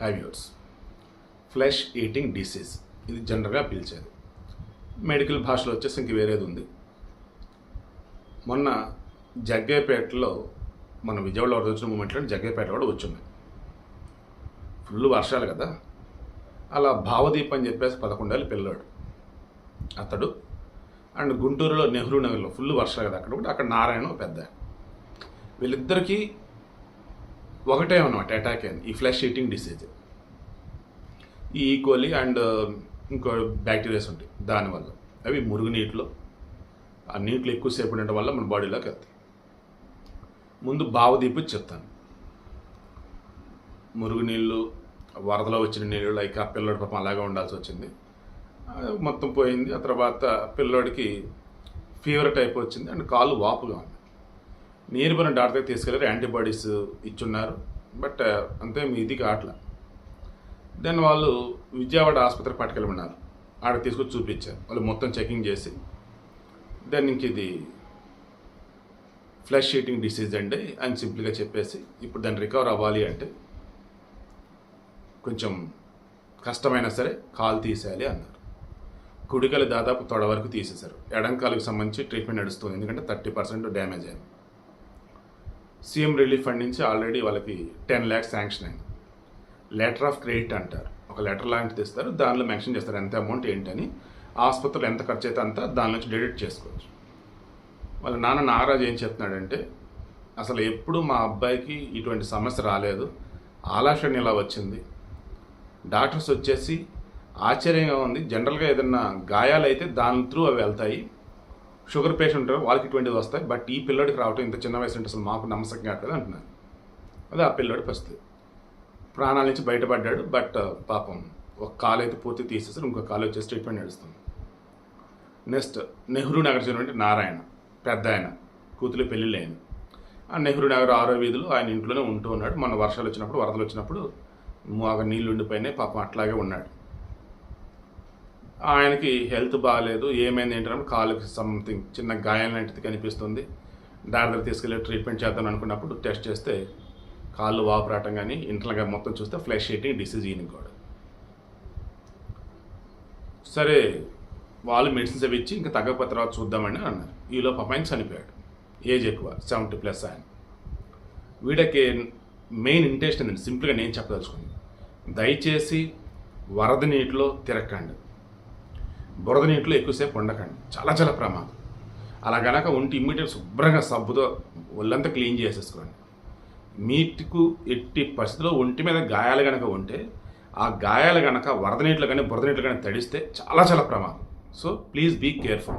హ్యావ్యూర్స్ flesh eating disease. ఇది జనరల్గా పిలిచేది. మెడికల్ భాషలో వచ్చేసి ఇంక వేరేది ఉంది మొన్న జగ్గేపేటలో మన విజయవాడ వచ్చిన మూమెంట్లో జగ్గేపేట కూడా వచ్చింది ఫుల్ వర్షాలు కదా. అలా భావదీప్ అని చెప్పేసి పదకొండేళ్ళు పిల్లాడు. అతడు అండ్ గుంటూరులో నెహ్రూ నగర్లో ఫుల్ వర్షాలు కదా అక్కడ కూడా. అక్కడ నారాయణ పెద్ద వీళ్ళిద్దరికీ ఒకటే అనమాట అటాక్ అయింది. ఈ ఫ్లెష్ ఈటింగ్ డిసీజ్ ఈ e. ఈకోలి అండ్ uh, ఇంకో బ్యాక్టీరియాస్ ఉంటాయి దానివల్ల. అవి మురుగునీటిలో ఆ నీటిలో ఎక్కువసేపు ఉండటం వల్ల మన బాడీలోకి వెళ్తాయి. ముందు భావదీపు చెప్తాను. మురుగునీళ్ళు వరదలో వచ్చిన నీళ్ళు లైక్ ఆ పిల్లోడి పాపం అలాగే ఉండాల్సి వచ్చింది. మొత్తం పోయింది. ఆ తర్వాత పిల్లోడికి ఫీవర్ టైప్ వచ్చింది. అండ్ కాలు వాపుగా ఉంది. నీరు పైన డాక్టర్ తీసుకెళ్ళారు యాంటీబాడీస్ ఇచ్చున్నారు బట్ అంతే మీ ఇది కావట్లా. దెన్ వాళ్ళు విజయవాడ ఆసుపత్రికి పట్టుకెళ్ళమన్నారు. ఆడ తీసుకొచ్చి చూపించారు. వాళ్ళు మొత్తం చెకింగ్ చేసి దెన్ ఇంక ఇది ఫ్లష్ షీటింగ్ డిసీజ్ అండి అని సింపుల్గా చెప్పేసి ఇప్పుడు దాన్ని రికవర్ అవ్వాలి అంటే కొంచెం కష్టమైనా సరే కాలు తీసేయాలి అన్నారు. కుడికలు దాదాపు తొడ వరకు తీసేశారు. ఎడంకాలకు సంబంధించి ట్రీట్మెంట్ నడుస్తుంది. ఎందుకంటే థర్టీ పర్సెంట్ డ్యామేజ్ అయింది. సీఎం రిలీఫ్ ఫండ్ నుంచి ఆల్రెడీ వాళ్ళకి టెన్ ల్యాక్స్ శాంక్షన్ అయింది. లెటర్ ఆఫ్ క్రెడిట్ అంటారు. ఒక లెటర్ లాంటిది ఇస్తారు దానిలో మెన్షన్ చేస్తారు ఎంత అమౌంట్ ఏంటని. ఆసుపత్రిలో ఎంత ఖర్చు అయితే అంతా దాని నుంచి డెడిట్ చేసుకోవచ్చు. వాళ్ళ నాన్న నాగరాజు ఏం చెప్తున్నాడంటే అసలు ఎప్పుడు మా అబ్బాయికి ఇటువంటి సమస్య రాలేదు. ఆలాషన్ ఇలా వచ్చింది. డాక్టర్స్ వచ్చేసి ఆశ్చర్యంగా ఉంది. జనరల్గా ఏదన్నా గాయాలైతే దాని త్రూ అవి వెళ్తాయి. షుగర్ పేషెంట్ వాళ్ళకి ఇటువంటిది వస్తాయి బట్ ఈ పిల్లోడికి రావటం ఇంత చిన్న వయసు అంటే అసలు మాకు నమ్మకం కావట్లేదు అంటున్నారు. అదే ఆ పిల్లోడి పరిస్థితి. ప్రాణాల నుంచి బయటపడ్డాడు బట్ పాపం ఒక కాలు అయితే పూర్తి తీసేసారు ఇంకో కాలు వచ్చేసి ట్రీట్మెంట్ నడుస్తుంది. నెక్స్ట్ నెహ్రూ నగర్ చెందిన నారాయణ పెద్ద ఆయన కూతురు పెళ్ళి లేని. ఆ నెహ్రూ నగర్ ఆరో వీధిలో ఆయన ఇంట్లోనే ఉంటూ ఉన్నాడు. మన వర్షాలు వచ్చినప్పుడు వరదలు వచ్చినప్పుడు మాకు నీళ్ళు ఉండిపోయినాయి పాపం అట్లాగే ఉన్నాడు. ఆయనకి హెల్త్ బాగాలేదు ఏమైంది ఏంటంటే కాళ్ళకి సంథింగ్ చిన్న గాయం లాంటిది కనిపిస్తుంది. డాక్టర్ తీసుకెళ్ళి ట్రీట్మెంట్ చేద్దాం అనుకున్నప్పుడు టెస్ట్ చేస్తే కాళ్ళు వాపు కానీ ఇంటర్నల్గా మొత్తం చూస్తే ఫ్లెష్ ఈటింగ్ డిసీజ్ ఈయనకి కూడా. సరే వాళ్ళు మెడిసిన్స్ అవి ఇచ్చి ఇంకా తగ్గకపోతే తర్వాత చూద్దామని అన్నారు. ఈలో పాపాయన చనిపోయాడు. ఏజ్ ఎక్కువ సెవెంటీ ప్లస్ ఆయన. వీడకి మెయిన్ ఇంటెస్ట్ ఏంటంటే సింపుల్గా నేను చెప్పదలుచుకుంది దయచేసి వరద నీటిలో తిరగకండి. బురద నీటిలో ఎక్కువసేపు ఉండకండి. చాలా చాలా ప్రమాదం. అలా గనక ఉంటే ఇమ్మీడియట్ శుభ్రంగా సబ్బుతో ఒళ్ళంతా క్లీన్ చేసేసుకోండి. మీటుకు ఎట్టి పరిస్థితిలో ఒంటి మీద గాయాలు కనుక ఉంటే ఆ గాయాలు కనుక వరద నీటిలో కానీ బురద నీటిలో కానీ తడిస్తే చాలా చాలా ప్రమాదం. So please be careful